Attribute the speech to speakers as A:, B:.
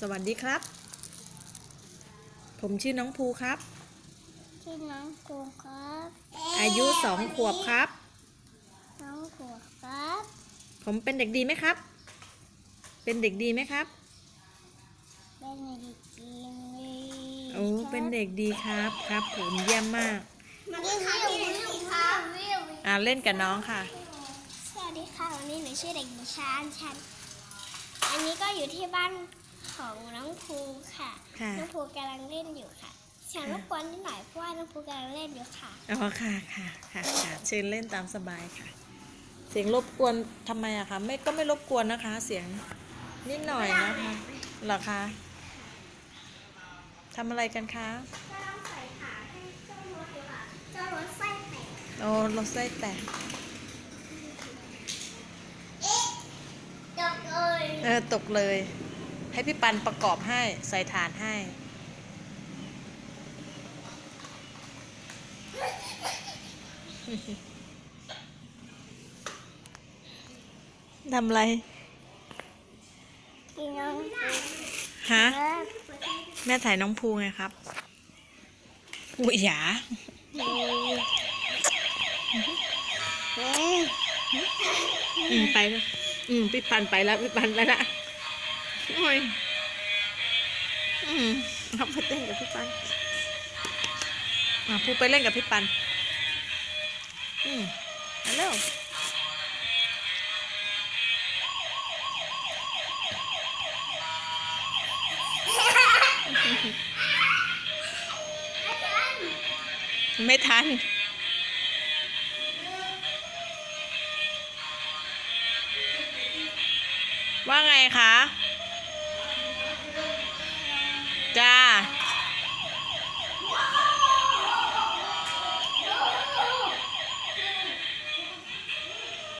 A: สวัสดีครับ ผมชื่อน้องภูครับ
B: ชื่อน้องกูครับ
A: อายุสองขวบครับ
B: น้องกูครับ
A: ผมเป็นเด็กดีไหมครับ เป็นเด็กดีไหมครับ
B: เป็นเด็กดีไหม
A: โอ้ เป็นเด็กดีครับครับ ผมเยี่ยมมาก
B: มันก็ค่ะวิวค่ะวิว
A: อ่าเล่นกับน้องค่ะ
B: สวัสดีค่ะ วันนี้หนูชื่อเด็กหญิงชานชัน อันนี้ก็อยู่ที่บ้าน ของน้องภูค่ะ
A: ค่ะ
B: น้องภูกำลังเล่นอยู่ค่ะเสียงรบกวนนิดหน่อยเพราะว่าน้องภูกำลังเล่นอยู่ค่ะ
A: อ๋อค่ะค่ะค่ะค่ะเชิญเล่นตามสบายค่ะ เสียงรบกวนทำไมอะคะไม่ก็ไม่รบกวนนะคะ เสียงนิดหน่อยนะคะเหรอคะทำอะไรกันคะ
B: ก็ต้องใส่ขาให้เจ้ารถอยู่ค่ะเจ้ารถไส้แตก
A: โอ้รถไส้แตก
B: จบเลย
A: เออตกเลย ให้พี่ปันประกอบให้ใส่ฐานให้ ทำอะไร
B: กินน้องภู
A: ฮะ
B: เลิก
A: แม่ถ่ายน้องภูไงครับอุ้ยหยา
B: เฮ้ย
A: อืม ไปแล้ว อืม พี่ปันไปแล้ว พี่ปันไปละโอ้ยอืมเอาไปเต้นกับพี่ปันอะภูไปเล่นกับพี่ปัน อืมมาเร็วไม่ทัน ว่าไงคะ